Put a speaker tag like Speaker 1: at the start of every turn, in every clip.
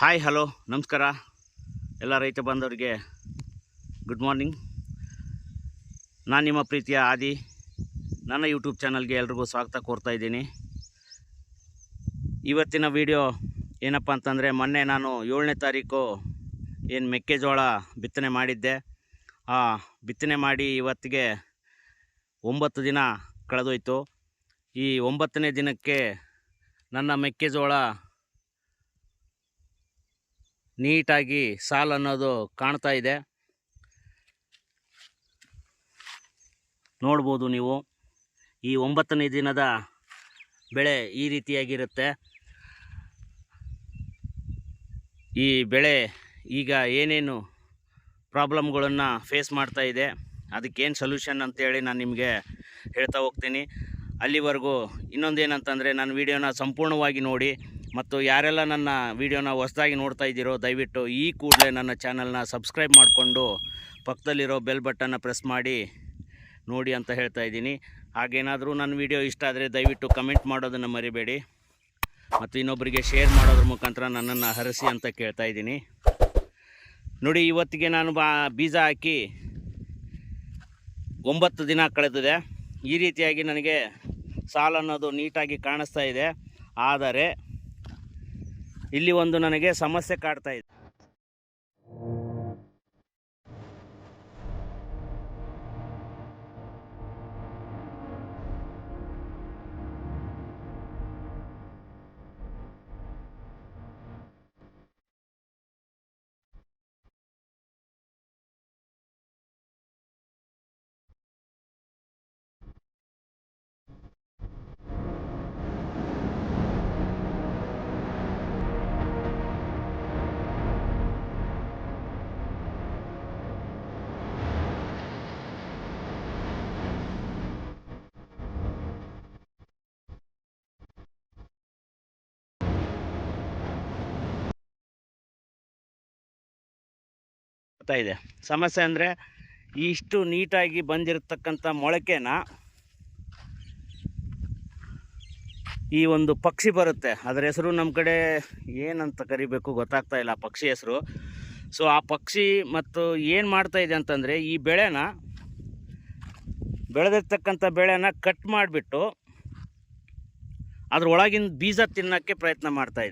Speaker 1: Hi hello ನಮಸ್ಕಾರ. ಎಲ್ಲ ರೈತ ಬಾಂಧವರಿಗೆ ಗುಡ್ ಮಾರ್ನಿಂಗ್ ನಾನು ನಿಮ್ಮ ಪ್ರೀತಿಯ ಆದಿ. ನನ್ನ ಯೂಟ್ಯೂಬ್ ಚಾನಲ್ಗೆ ಎಲ್ರಿಗೂ ಸ್ವಾಗತ ಕೋರ್ತಾ ಇದ್ದೀನಿ. ಇವತ್ತಿನ ವಿಡಿಯೋ ಏನಪ್ಪ ಅಂತಂದರೆ, ಮೊನ್ನೆ ನಾನು ಏಳನೇ ತಾರೀಕು ಏನು ಮೆಕ್ಕೆಜೋಳ ಬಿತ್ತನೆ ಮಾಡಿದ್ದೆ. ಆ ಬಿತ್ತನೆ ಮಾಡಿ ಇವತ್ತಿಗೆ ಒಂಬತ್ತು ದಿನ ಕಳೆದೋಯ್ತು. ಈ ಒಂಬತ್ತನೇ ದಿನಕ್ಕೆ ನನ್ನ ಮೆಕ್ಕೆಜೋಳ ನೀಟಾಗಿ ಸಾಲ್ ಅನ್ನೋದು ಕಾಣ್ತಾ ಇದೆ. ನೋಡ್ಬೋದು ನೀವು. ಈ ಒಂಬತ್ತನೇ ದಿನದ ಬೆಳೆ ಈ ರೀತಿಯಾಗಿರುತ್ತೆ. ಈ ಬೆಳೆ ಈಗ ಏನೇನು ಪ್ರಾಬ್ಲಮ್ಗಳನ್ನು ಫೇಸ್ ಮಾಡ್ತಾ ಇದೆ, ಅದಕ್ಕೇನು ಸೊಲ್ಯೂಷನ್ ಅಂತೇಳಿ ನಾನು ನಿಮಗೆ ಹೇಳ್ತಾ ಹೋಗ್ತೀನಿ. ಅಲ್ಲಿವರೆಗೂ ಇನ್ನೊಂದೇನಂತಂದರೆ ನಾನು ವಿಡಿಯೋನ ಸಂಪೂರ್ಣವಾಗಿ ನೋಡಿ. ಮತ್ತು ಯಾರೆಲ್ಲ ನನ್ನ ವಿಡಿಯೋನ ಹೊಸದಾಗಿ ನೋಡ್ತಾ ಇದ್ದೀರೋ, ದಯವಿಟ್ಟು ಈ ಕೂಡಲೇ ನನ್ನ ಚಾನಲ್ನ ಸಬ್ಸ್ಕ್ರೈಬ್ ಮಾಡಿಕೊಂಡು ಪಕ್ಕದಲ್ಲಿರೋ ಬೆಲ್ ಬಟನ್ನ ಪ್ರೆಸ್ ಮಾಡಿ ನೋಡಿ ಅಂತ ಹೇಳ್ತಾ ಇದ್ದೀನಿ. ಹಾಗೇನಾದರೂ ನನ್ನ ವಿಡಿಯೋ ಇಷ್ಟ ಆದರೆ ದಯವಿಟ್ಟು ಕಮೆಂಟ್ ಮಾಡೋದನ್ನು ಮರಿಬೇಡಿ. ಮತ್ತು ಇನ್ನೊಬ್ಬರಿಗೆ ಶೇರ್ ಮಾಡೋದ್ರ ಮುಖಾಂತರ ನನ್ನನ್ನು ಹರಸಿ ಅಂತ ಕೇಳ್ತಾ ಇದ್ದೀನಿ. ನೋಡಿ, ಇವತ್ತಿಗೆ ನಾನು ಬಾ, ಬೀಜ ಹಾಕಿ ಒಂಬತ್ತು ದಿನ ಕಳೆದಿದೆ. ಈ ರೀತಿಯಾಗಿ ನನಗೆ ಸಾಲ ಅನ್ನೋದು ನೀಟಾಗಿ ಕಾಣಿಸ್ತಾ ಇದೆ. ಆದರೆ ಇಲ್ಲಿ ಒಂದು ನನಗೆ ಸಮಸ್ಯೆ ಕಾಡ್ತಾ ಇದೆ. ಬರ್ತಾ ಇದೆ. ಸಮಸ್ಯೆ ಅಂದರೆ ಇಷ್ಟು ನೀಟಾಗಿ ಬಂದಿರತಕ್ಕಂಥ ಮೊಳಕೆನ ಈ ಒಂದು ಪಕ್ಷಿ ಬರುತ್ತೆ. ಅದರ ಹೆಸರು ನಮ್ಮ ಕಡೆ ಏನಂತ ಕರಿಬೇಕು ಗೊತ್ತಾಗ್ತಾ ಇಲ್ಲ ಪಕ್ಷಿ ಹೆಸರು. ಸೊ ಆ ಪಕ್ಷಿ ಮತ್ತು ಏನು ಮಾಡ್ತಾ ಇದೆ ಅಂತಂದರೆ ಈ ಬೆಳೆನ ಬೆಳೆದಿರ್ತಕ್ಕಂಥ ಬೆಳೆನ ಕಟ್ ಮಾಡಿಬಿಟ್ಟು ಅದ್ರೊಳಗಿನ ಬೀಜ ತಿನ್ನೋಕ್ಕೆ ಪ್ರಯತ್ನ ಮಾಡ್ತಾ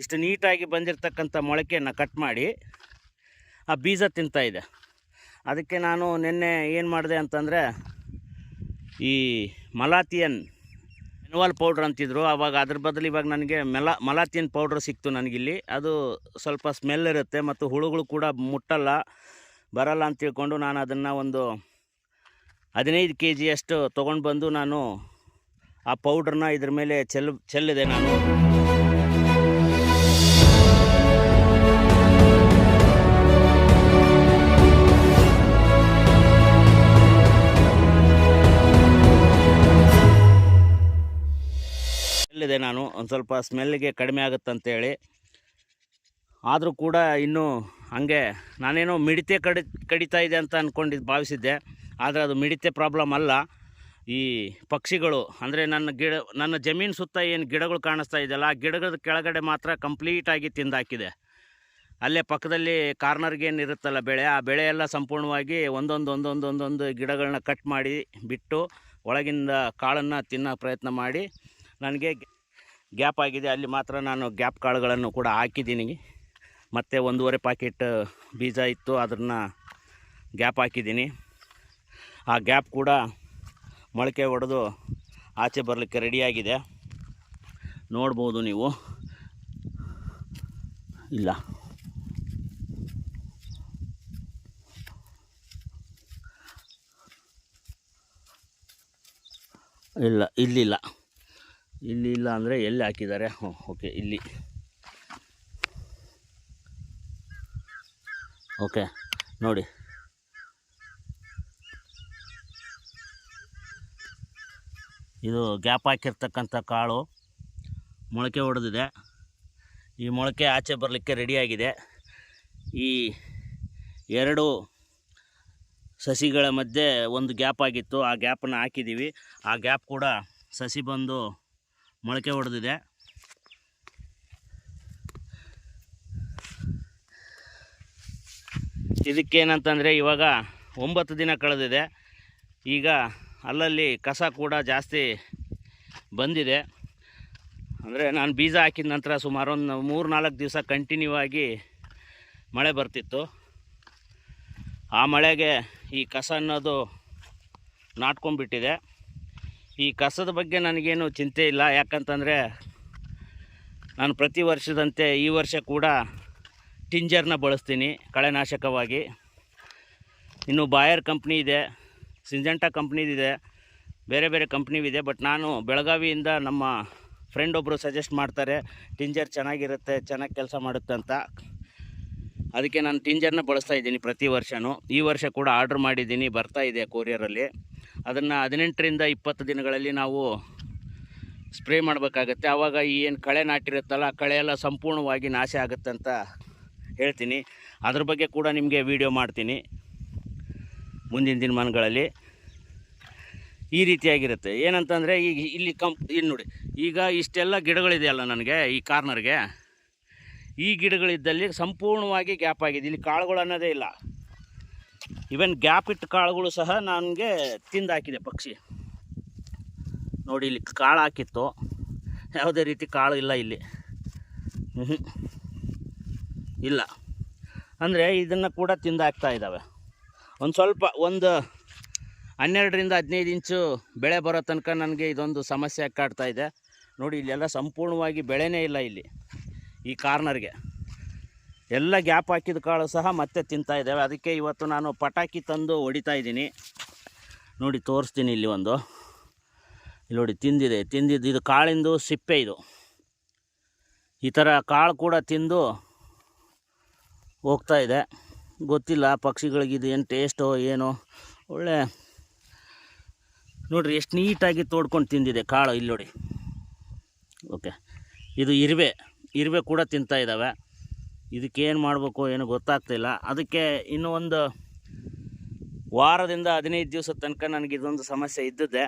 Speaker 1: ಇಷ್ಟು ನೀಟಾಗಿ ಬಂದಿರತಕ್ಕಂಥ ಮೊಳಕೆಯನ್ನು ಕಟ್ ಮಾಡಿ ಆ ಬೀಜ ತಿಂತಾಯಿದೆ ಅದಕ್ಕೆ ನಾನು ನಿನ್ನೆ ಏನು ಮಾಡಿದೆ ಅಂತಂದರೆ ಈ ಮಲಾತಿಯನ್ ಮೆನುವಲ್ ಪೌಡ್ರ್ ಅಂತಿದ್ರು. ಆವಾಗ ಅದ್ರ ಬದಲು ಇವಾಗ ನನಗೆ ಮೆಲಾ, ಮಲಾತಿಯನ್ ಪೌಡ್ರ್ ಸಿಕ್ತು ನನಗಿಲ್ಲಿ. ಅದು ಸ್ವಲ್ಪ ಸ್ಮೆಲ್ ಇರುತ್ತೆ ಮತ್ತು ಹುಳುಗಳು ಕೂಡ ಮುಟ್ಟಲ್ಲ, ಬರಲ್ಲ ಅಂತ ತಿಳ್ಕೊಂಡು ನಾನು ಅದನ್ನು ಒಂದು ಹದಿನೈದು ಕೆ ಜಿಯಷ್ಟು ತೊಗೊಂಡು ಬಂದು ನಾನು ಆ ಪೌಡ್ರನ್ನ ಇದ್ರ ಮೇಲೆ ಚೆಲ್, ಚೆಲ್ಲಿದೆ ನಾನು. ಇಲ್ಲಿದೆ ನಾನು. ಒಂದು ಸ್ವಲ್ಪ ಸ್ಮೆಲ್ಗೆ ಕಡಿಮೆ ಆಗುತ್ತಂತೇಳಿ. ಆದರೂ ಕೂಡ ಇನ್ನೂ ಹಾಗೆ ನಾನೇನೋ ಮಿಡಿತೆ ಕಡಿ, ಕಡಿತಾ ಇದೆ ಅಂತ ಅಂದ್ಕೊಂಡು ಭಾವಿಸಿದ್ದೆ. ಆದರೆ ಅದು ಮಿಡಿತೆ ಪ್ರಾಬ್ಲಮ್ ಅಲ್ಲ. ಈ ಪಕ್ಷಿಗಳು, ಅಂದರೆ ನನ್ನ ಗಿಡ, ನನ್ನ ಜಮೀನು ಸುತ್ತ ಏನು ಗಿಡಗಳು ಕಾಣಿಸ್ತಾ ಇದೆಯಲ್ಲ, ಆ ಗಿಡಗಳ ಕೆಳಗಡೆ ಮಾತ್ರ ಕಂಪ್ಲೀಟಾಗಿ ತಿಂದಾಕಿದೆ. ಅಲ್ಲೇ ಪಕ್ಕದಲ್ಲಿ ಕಾರ್ನರ್ಗೆ ಏನು ಇರುತ್ತಲ್ಲ ಬೆಳೆ, ಆ ಬೆಳೆ ಎಲ್ಲ ಸಂಪೂರ್ಣವಾಗಿ ಒಂದೊಂದು ಒಂದೊಂದು ಒಂದೊಂದು ಗಿಡಗಳನ್ನ ಕಟ್ ಮಾಡಿ ಬಿಟ್ಟು ಒಳಗಿಂದ ಕಾಳನ್ನು ತಿನ್ನೋ ಪ್ರಯತ್ನ ಮಾಡಿ ನನಗೆ ಗ್ಯಾಪ್ ಆಗಿದೆ. ಅಲ್ಲಿ ಮಾತ್ರ ನಾನು ಗ್ಯಾಪ್ ಕಾಳುಗಳನ್ನು ಕೂಡ ಹಾಕಿದ್ದೀನಿ. ಮತ್ತು ಒಂದೂವರೆ ಪಾಕೆಟ್ ಬೀಜ ಇತ್ತು. ಅದನ್ನು ಗ್ಯಾಪ್ ಹಾಕಿದ್ದೀನಿ. ಆ ಗ್ಯಾಪ್ ಕೂಡ ಮೊಳಕೆ ಹೊಡೆದು ಆಚೆ ಬರಲಿಕ್ಕೆ ರೆಡಿಯಾಗಿದೆ ನೋಡ್ಬೋದು ನೀವು. ಇಲ್ಲ. ಇಲ್ಲ, ಇಲ್ಲಿಲ್ಲ. ಇಲ್ಲಿ ಇಲ್ಲ ಅಂದರೆ ಎಲ್ಲಿ ಹಾಕಿದ್ದಾರೆ? ಹ್ಞೂ ಓಕೆ, ಇಲ್ಲಿ. ಓಕೆ, ನೋಡಿ. ಇದು ಗ್ಯಾಪ್ ಹಾಕಿರ್ತಕ್ಕಂಥ ಕಾಳು ಮೊಳಕೆ ಹೊಡೆದಿದೆ ಈ ಮೊಳಕೆ ಆಚೆ ಬರಲಿಕ್ಕೆ ರೆಡಿಯಾಗಿದೆ ಈ ಎರಡು ಸಸಿಗಳ ಮಧ್ಯೆ ಒಂದು ಗ್ಯಾಪ್ ಆಗಿತ್ತು. ಆ ಗ್ಯಾಪನ್ನು ಹಾಕಿದ್ದೀವಿ ಆ ಗ್ಯಾಪ್ ಕೂಡ ಸಸಿ ಬಂದು ಮೊಳಕೆ ಹೊಡೆದಿದೆ ಇದಕ್ಕೇನಂತಂದರೆ ಇವಾಗ ಒಂಬತ್ತು ದಿನ ಕಳೆದಿದೆ. ಈಗ ಅಲ್ಲಲ್ಲಿ ಕಸ ಕೂಡ ಜಾಸ್ತಿ ಬಂದಿದೆ. ಅಂದರೆ ನಾನು ಬೀಜ ಹಾಕಿದ ನಂತರ ಸುಮಾರು ಒಂದು ಮೂರು ನಾಲ್ಕು ದಿವಸ ಕಂಟಿನ್ಯೂ ಆಗಿ ಮಳೆ ಬರ್ತಿತ್ತು. ಆ ಮಳೆಗೆ ಈ ಕಸ ಅನ್ನೋದು ನಾಟ್ಕೊಂಡ್ಬಿಟ್ಟಿದೆ. ಈ ಕಸದ ಬಗ್ಗೆ ನನಗೇನು ಚಿಂತೆ ಇಲ್ಲ. ಯಾಕಂತಂದರೆ ನಾನು ಪ್ರತಿ ವರ್ಷದಂತೆ ಈ ವರ್ಷ ಕೂಡ ಟಿಂಜರ್ನ ಬಳಸ್ತೀನಿ ಕಳೆನಾಶಕವಾಗಿ. ಇನ್ನು ಬಾಯರ್ ಕಂಪ್ನಿ ಇದೆ, ಸಿಂಜೆಂಟಾ ಕಂಪ್ನಿದಿದೆ ಬೇರೆ ಬೇರೆ ಕಂಪ್ನಿವಿದೆ ಬಟ್ ನಾನು ಬೆಳಗಾವಿಯಿಂದ ನಮ್ಮ ಫ್ರೆಂಡ್ ಒಬ್ಬರು ಸಜೆಸ್ಟ್ ಮಾಡ್ತಾರೆ, ಟಿಂಜರ್ ಚೆನ್ನಾಗಿರುತ್ತೆ, ಚೆನ್ನಾಗಿ ಕೆಲಸ ಮಾಡುತ್ತೆ ಅಂತ. ಅದಕ್ಕೆ ನಾನು ಟಿಂಜರ್ನ ಬಳಸ್ತಾ ಇದ್ದೀನಿ ಪ್ರತಿ ವರ್ಷವೂ ಈ ವರ್ಷ ಕೂಡ ಆರ್ಡ್ರ್ ಮಾಡಿದ್ದೀನಿ, ಬರ್ತಾ ಇದೆ ಕೊರಿಯರಲ್ಲಿ. ಅದನ್ನು ಹದಿನೆಂಟರಿಂದ ಇಪ್ಪತ್ತು ದಿನಗಳಲ್ಲಿ ನಾವು ಸ್ಪ್ರೇ ಮಾಡಬೇಕಾಗತ್ತೆ. ಆವಾಗ ಈ ಏನು ಕಳೆ ನಾಟಿರುತ್ತಲ್ಲ, ಆ ಕಳೆ ಎಲ್ಲ ಸಂಪೂರ್ಣವಾಗಿ ನಾಶ ಆಗುತ್ತೆ ಅಂತ ಹೇಳ್ತೀನಿ. ಅದ್ರ ಬಗ್ಗೆ ಕೂಡ ನಿಮಗೆ ವಿಡಿಯೋ ಮಾಡ್ತೀನಿ. ಮುಂದಿನ ದಿನಮಾನಗಳಲ್ಲಿ ಈ ರೀತಿಯಾಗಿರುತ್ತೆ. ಏನಂತಂದರೆ ಈಗ ಇಲ್ಲಿ ಕಂಪ್ ಇಲ್ಲಿ ನೋಡಿ, ಈಗ ಇಷ್ಟೆಲ್ಲ ಗಿಡಗಳಿದೆಯಲ್ಲ ನನಗೆ, ಈ ಕಾರ್ನರ್ಗೆ. ಈ ಗಿಡಗಳಿದ್ದಲ್ಲಿ ಸಂಪೂರ್ಣವಾಗಿ ಗ್ಯಾಪ್ ಆಗಿದೆ. ಇಲ್ಲಿ ಕಾಳುಗಳು ಅನ್ನೋದೇ ಇಲ್ಲ. ಈವನ್ ಗ್ಯಾಪ್ ಇಟ್ಟ ಕಾಳುಗಳು ಸಹ ನನಗೆ ತಿಂದಾಕಿದೆ ಪಕ್ಷಿ. ನೋಡಿ ಇಲ್ಲಿ ಕಾಳು ಹಾಕಿತ್ತು. ಯಾವುದೇ ರೀತಿ ಕಾಳು ಇಲ್ಲ ಇಲ್ಲಿ. ಇಲ್ಲ. ಅಂದರೆ ಇದನ್ನು ಕೂಡ ತಿಂದಾಕ್ತಾ ಇದ್ದಾವೆ. ಒಂದು ಸ್ವಲ್ಪ, ಒಂದು ಹನ್ನೆರಡರಿಂದ ಹದಿನೈದು ಇಂಚು ಬೆಳೆ ಬರೋ ತನಕ ನನಗೆ ಇದೊಂದು ಸಮಸ್ಯೆ ಕಾಡ್ತಾ ಇದೆ. ನೋಡಿ ಇಲ್ಲೆಲ್ಲ ಸಂಪೂರ್ಣವಾಗಿ ಬೆಳೆನೇ ಇಲ್ಲ ಇಲ್ಲಿ ಈ ಕಾರ್ನರ್ಗೆ. ಎಲ್ಲ ಗ್ಯಾಪ್ ಹಾಕಿದ ಕಾಳು ಸಹ ಮತ್ತೆ ತಿಂತಾ ಇದ್ದಾವೆ. ಅದಕ್ಕೆ ಇವತ್ತು ನಾನು ಪಟಾಕಿ ತಂದು ಹೊಡಿತಾ ಇದ್ದೀನಿ. ನೋಡಿ, ತೋರಿಸ್ತೀನಿ ಇಲ್ಲಿ ಒಂದು. ಇಲ್ಲಿ ನೋಡಿ, ತಿಂದಿದೆ. ತಿಂದಿದ್ದು ಇದು ಕಾಳಿಂದು ಸಿಪ್ಪೆ ಇದು. ಈ ಥರ ಕಾಳು ಕೂಡ ತಿಂದು ಹೋಗ್ತಾ ಇದೆ. ಗೊತ್ತಿಲ್ಲ ಪಕ್ಷಿಗಳಿಗೆ ಇದು ಏನು ಟೇಸ್ಟೋ ಏನೋ. ಒಳ್ಳೆ ನೋಡಿರಿ, ಎಷ್ಟು ನೀಟಾಗಿ ತೋಡ್ಕೊಂಡು ತಿಂದಿದೆ ಕಾಳು ಇಲ್ಲಿ ನೋಡಿ. ಓಕೆ ಇದು ಇರುವೆ. ಇರುವೆ ಕೂಡ ತಿಂತಾ ಇದ್ದಾವೆ. ಇದಕ್ಕೇನು ಮಾಡಬೇಕು ಏನು ಗೊತ್ತಾಗ್ತಿಲ್ಲ ಅದಕ್ಕೆ ಇನ್ನೂ ಒಂದು ವಾರದಿಂದ ಹದಿನೈದು ದಿವಸದ ತನಕ ನನಗೆ ಇದೊಂದು ಸಮಸ್ಯೆ ಇದ್ದದ್ದೆ.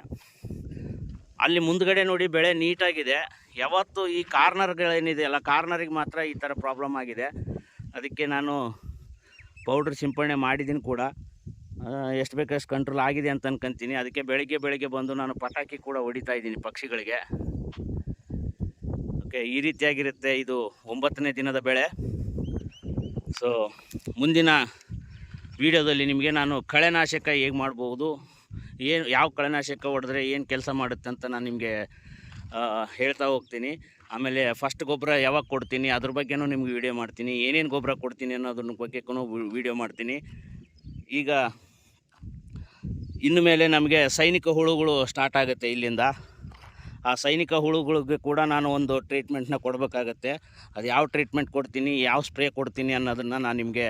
Speaker 1: ಅಲ್ಲಿ ಮುಂದ್ಗಡೆ ನೋಡಿ ಬೆಳೆ ನೀಟಾಗಿದೆ. ಯಾವತ್ತು ಈ ಕಾರ್ನರ್ಗಳೇನಿದೆಯಲ್ಲ ಕಾರ್ನರಿಗೆ ಮಾತ್ರ ಈ ಥರ ಪ್ರಾಬ್ಲಮ್ ಆಗಿದೆ. ಅದಕ್ಕೆ ನಾನು ಪೌಡ್ರ್ ಸಿಂಪಡಣೆ ಮಾಡಿದ್ದೀನಿ ಕೂಡ. ಎಷ್ಟು ಬೇಕಷ್ಟು ಕಂಟ್ರೋಲ್ ಆಗಿದೆ ಅಂತ ಅನ್ಕೊಂತೀನಿ. ಅದಕ್ಕೆ ಬೆಳಿಗ್ಗೆ ಬೆಳಿಗ್ಗೆ ಬಂದು ನಾನು ಪಟಾಕಿ ಕೂಡ ಹೊಡಿತಾ ಇದ್ದೀನಿ ಪಕ್ಷಿಗಳಿಗೆ. ಓಕೆ ಈ ರೀತಿಯಾಗಿರುತ್ತೆ ಇದು ಒಂಬತ್ತನೇ ದಿನದ ಬೆಳೆ. ಸೊ ಮುಂದಿನ ವಿಡಿಯೋದಲ್ಲಿ ನಿಮಗೆ ನಾನು ಕಳೆನಾಶಕ ಹೇಗೆ ಮಾಡ್ಬೋದು, ಏನು ಯಾವ ಕಳೆನಾಶಕ ಹೊಡೆದ್ರೆ ಏನು ಕೆಲಸ ಮಾಡುತ್ತೆ ಅಂತ ನಾನು ನಿಮಗೆ ಹೇಳ್ತಾ ಹೋಗ್ತೀನಿ. ಆಮೇಲೆ ಫಸ್ಟ್ ಗೊಬ್ಬರ ಯಾವಾಗ ಕೊಡ್ತೀನಿ, ಅದ್ರ ಬಗ್ಗೆನೂ ನಿಮ್ಗೆ ವಿಡಿಯೋ ಮಾಡ್ತೀನಿ. ಏನೇನು ಗೊಬ್ಬರ ಕೊಡ್ತೀನಿ ಅನ್ನೋದ್ರ ಬಗ್ಗೆನೂ ವಿಡಿಯೋ ಮಾಡ್ತೀನಿ. ಈಗ ಇನ್ನು ಮೇಲೆ ನಮಗೆ ಸೈನಿಕ ಹುಳುಗಳು ಸ್ಟಾರ್ಟ್ ಆಗುತ್ತೆ ಇಲ್ಲಿಂದ. ಆ ಸೈನಿಕ ಹುಳುಗಳಿಗೆ ಕೂಡ ನಾನು ಒಂದು ಟ್ರೀಟ್ಮೆಂಟ್ನ ಕೊಡಬೇಕಾಗತ್ತೆ. ಅದು ಯಾವ ಟ್ರೀಟ್ಮೆಂಟ್ ಕೊಡ್ತೀನಿ, ಯಾವ ಸ್ಪ್ರೇ ಕೊಡ್ತೀನಿ ಅನ್ನೋದನ್ನು ನಾನು ನಿಮಗೆ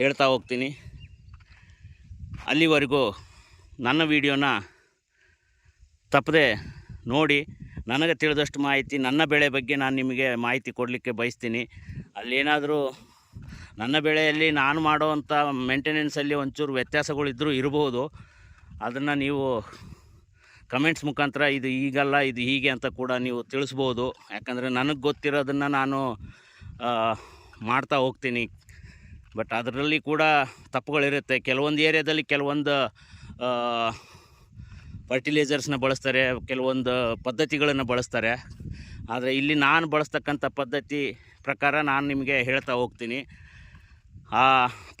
Speaker 1: ಹೇಳ್ತಾ ಹೋಗ್ತೀನಿ. ಅಲ್ಲಿವರೆಗೂ ನನ್ನ ವಿಡಿಯೋನ ತಪ್ಪದೆ ನೋಡಿ, ನನಗೆ ತಿಳಿದಷ್ಟು ಮಾಹಿತಿ, ನನ್ನ ಬೆಳೆ ಬಗ್ಗೆ ನಾನು ನಿಮಗೆ ಮಾಹಿತಿ ಕೊಡಲಿಕ್ಕೆ ಬಯಸ್ತೀನಿ. ಅಲ್ಲೇನಾದರೂ ನನ್ನ ಬೆಳೆಯಲ್ಲಿ ನಾನು ಮಾಡೋವಂಥ ಮೇಂಟೆನೆನ್ಸಲ್ಲಿ ಒಂಚೂರು ವ್ಯತ್ಯಾಸಗಳಿದ್ದರೂ ಇರಬಹುದು ಅದನ್ನು ನೀವು ಕಮೆಂಟ್ಸ್ ಮುಖಾಂತರ ಇದು ಈಗಲ್ಲ, ಇದು ಹೀಗೆ ಅಂತ ಕೂಡ ನೀವು ತಿಳಿಸ್ಬೋದು. ಯಾಕಂದರೆ ನನಗೆ ಗೊತ್ತಿರೋದನ್ನು ನಾನು ಮಾಡ್ತಾ ಹೋಗ್ತೀನಿ. ಬಟ್ ಅದರಲ್ಲಿ ಕೂಡ ತಪ್ಪುಗಳಿರುತ್ತೆ. ಕೆಲವೊಂದು ಏರಿಯಾದಲ್ಲಿ ಕೆಲವೊಂದು ಫರ್ಟಿಲೈಸರ್ಸ್ನ ಬಳಸ್ತಾರೆ, ಕೆಲವೊಂದು ಪದ್ಧತಿಗಳನ್ನು ಬಳಸ್ತಾರೆ. ಆದರೆ ಇಲ್ಲಿ ನಾನು ಬಳಸ್ತಕ್ಕಂಥ ಪದ್ಧತಿ ಪ್ರಕಾರ ನಾನು ನಿಮಗೆ ಹೇಳ್ತಾ ಹೋಗ್ತೀನಿ. ಆ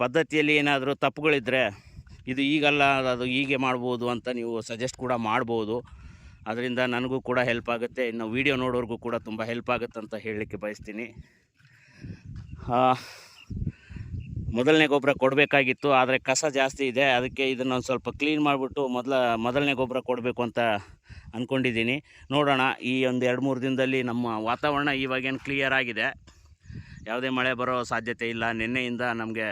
Speaker 1: ಪದ್ಧತಿಯಲ್ಲಿ ಏನಾದರೂ ತಪ್ಪುಗಳಿದ್ದರೆ ಇದು ಈಗಲ್ಲ, ಅದು ಹೀಗೆ ಮಾಡ್ಬೋದು ಅಂತ ನೀವು ಸಜೆಸ್ಟ್ ಕೂಡ ಮಾಡ್ಬೋದು. ಅದರಿಂದ ನನಗೂ ಕೂಡ ಹೆಲ್ಪ್ ಆಗುತ್ತೆ. ಇನ್ನು ವೀಡಿಯೋ ನೋಡೋರ್ಗೂ ಕೂಡ ತುಂಬ ಹೆಲ್ಪ್ ಆಗುತ್ತೆ ಅಂತ ಹೇಳಲಿಕ್ಕೆ ಬಯಸ್ತೀನಿ. ಮೊದಲನೇ ಗೊಬ್ಬರ ಕೊಡಬೇಕಾಗಿತ್ತು, ಆದರೆ ಕಸ ಜಾಸ್ತಿ ಇದೆ. ಅದಕ್ಕೆ ಇದನ್ನು ಒಂದು ಸ್ವಲ್ಪ ಕ್ಲೀನ್ ಮಾಡಿಬಿಟ್ಟು ಮೊದಲ, ಮೊದಲನೇ ಗೊಬ್ಬರ ಕೊಡಬೇಕು ಅಂತ ಅಂದ್ಕೊಂಡಿದ್ದೀನಿ ನೋಡೋಣ, ಈ ಒಂದು ಎರಡು ಮೂರು ದಿನದಲ್ಲಿ ನಮ್ಮ ವಾತಾವರಣ ಇವಾಗೇನು ಕ್ಲಿಯರ್ ಆಗಿದೆ. ಯಾವುದೇ ಮಳೆ ಬರೋ ಸಾಧ್ಯತೆ ಇಲ್ಲ. ನಿನ್ನೆಯಿಂದ ನಮಗೆ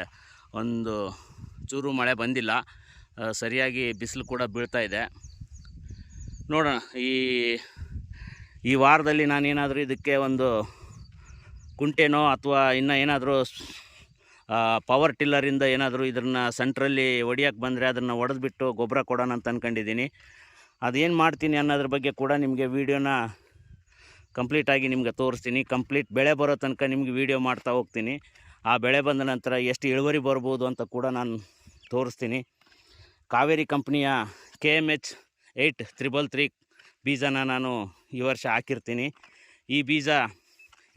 Speaker 1: ಒಂದು ಚೂರು ಮಳೆ ಬಂದಿಲ್ಲ. ಸರಿಯಾಗಿ ಬಿಸಿಲು ಕೂಡ ಬೀಳ್ತಾ ಇದೆ. ನೋಡೋಣ, ಈ ಈ ವಾರದಲ್ಲಿ ನಾನೇನಾದರೂ ಇದಕ್ಕೆ ಒಂದು ಕುಂಟೆನೋ ಅಥವಾ ಇನ್ನೂ ಏನಾದರೂ ಪವರ್ ಟಿಲ್ಲರಿಂದ ಏನಾದರೂ ಇದನ್ನು ಸೆಂಟ್ರಲ್ಲಿ ಹೊಡಿಯೋಕ್ಕೆ ಬಂದರೆ ಅದನ್ನು ಹೊಡೆದ್ಬಿಟ್ಟು ಗೊಬ್ಬರ ಕೊಡೋಣ ಅಂತ ಅಂದ್ಕೊಂಡಿದ್ದೀನಿ ಅದೇನು ಮಾಡ್ತೀನಿ ಅನ್ನೋದ್ರ ಬಗ್ಗೆ ಕೂಡ ನಿಮಗೆ ವೀಡಿಯೋನ ಕಂಪ್ಲೀಟಾಗಿ ನಿಮ್ಗೆ ತೋರಿಸ್ತೀನಿ. ಕಂಪ್ಲೀಟ್ ಬೆಳೆ ಬರೋ ತನಕ ನಿಮ್ಗೆ ವೀಡಿಯೋ ಮಾಡ್ತಾ ಹೋಗ್ತೀನಿ. ಆ ಬೆಳೆ ಬಂದ ನಂತರ ಎಷ್ಟು ಇಳುವರಿ ಬರ್ಬೋದು ಅಂತ ಕೂಡ ನಾನು ತೋರಿಸ್ತೀನಿ. Kaveri ಕಂಪ್ನಿಯ K M H eight triple three ಬೀಜನ ನಾನು ಈ ವರ್ಷ ಹಾಕಿರ್ತೀನಿ. ಈ ಬೀಜ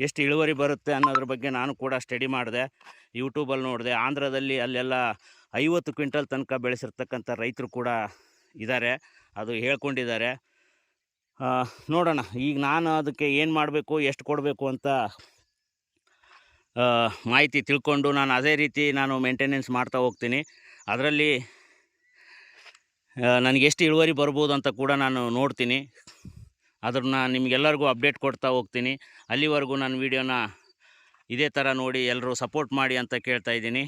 Speaker 1: ಎಷ್ಟು ಇಳುವರಿ ಬರುತ್ತೆ ಅನ್ನೋದ್ರ ಬಗ್ಗೆ ನಾನು ಕೂಡ ಸ್ಟಡಿ ಮಾಡಿದೆ, ಯೂಟ್ಯೂಬಲ್ಲಿ ನೋಡಿದೆ. ಆಂಧ್ರದಲ್ಲಿ ಅಲ್ಲೆಲ್ಲ ಐವತ್ತು ಕ್ವಿಂಟಲ್ ತನಕ ಬೆಳೆಸಿರ್ತಕ್ಕಂಥ ರೈತರು ಕೂಡ ಇದ್ದಾರೆ ಅದು ಹೇಳ್ಕೊಂಡಿದ್ದಾರೆ. ನೋಡೋಣ, ಈಗ ನಾನು ಅದಕ್ಕೆ ಏನು ಮಾಡಬೇಕು, ಎಷ್ಟು ಕೊಡಬೇಕು ಅಂತ ಮಾಹಿತಿ ತಿಳ್ಕೊಂಡು ನಾನು ಅದೇ ರೀತಿ ನಾನು ಮೇಂಟೆನೆನ್ಸ್ ಮಾಡ್ತಾ ಹೋಗ್ತೀನಿ. ಅದರಲ್ಲಿ ನನಗೆ ಎಷ್ಟು ಇಳುವರಿ ಬರ್ಬೋದು ಅಂತ ಕೂಡ ನಾನು ನೋಡ್ತೀನಿ. ಅದನ್ನು ನಿಮಗೆಲ್ಲರಿಗೂ ಅಪ್ಡೇಟ್ ಕೊಡ್ತಾ ಹೋಗ್ತೀನಿ. ಅಲ್ಲಿವರೆಗೂ ನನ್ನ ವೀಡಿಯೋನ ಇದೇ ಥರ ನೋಡಿ, ಎಲ್ಲರೂ ಸಪೋರ್ಟ್ ಮಾಡಿ ಅಂತ ಕೇಳ್ತಾ ಇದ್ದೀನಿ.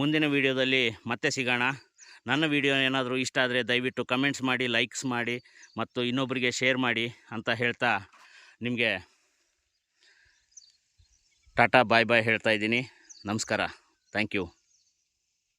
Speaker 1: ಮುಂದಿನ ವೀಡಿಯೋದಲ್ಲಿ ಮತ್ತೆ ಸಿಗೋಣ. ನನ್ನ ವಿಡಿಯೋ ಏನಾದರೂ ಇಷ್ಟ ಆದರೆ ದಯವಿಟ್ಟು ಕಮೆಂಟ್ಸ್ ಮಾಡಿ, ಲೈಕ್ಸ್ ಮಾಡಿ ಮತ್ತು ಇನ್ನೊಬ್ಬರಿಗೆ ಶೇರ್ ಮಾಡಿ ಅಂತ ಹೇಳ್ತಾ ನಿಮಗೆ ಟಾಟಾ ಬಾಯ್ ಬಾಯ್ ಹೇಳ್ತಾ ಇದ್ದೀನಿ. ನಮಸ್ಕಾರ. Thank you.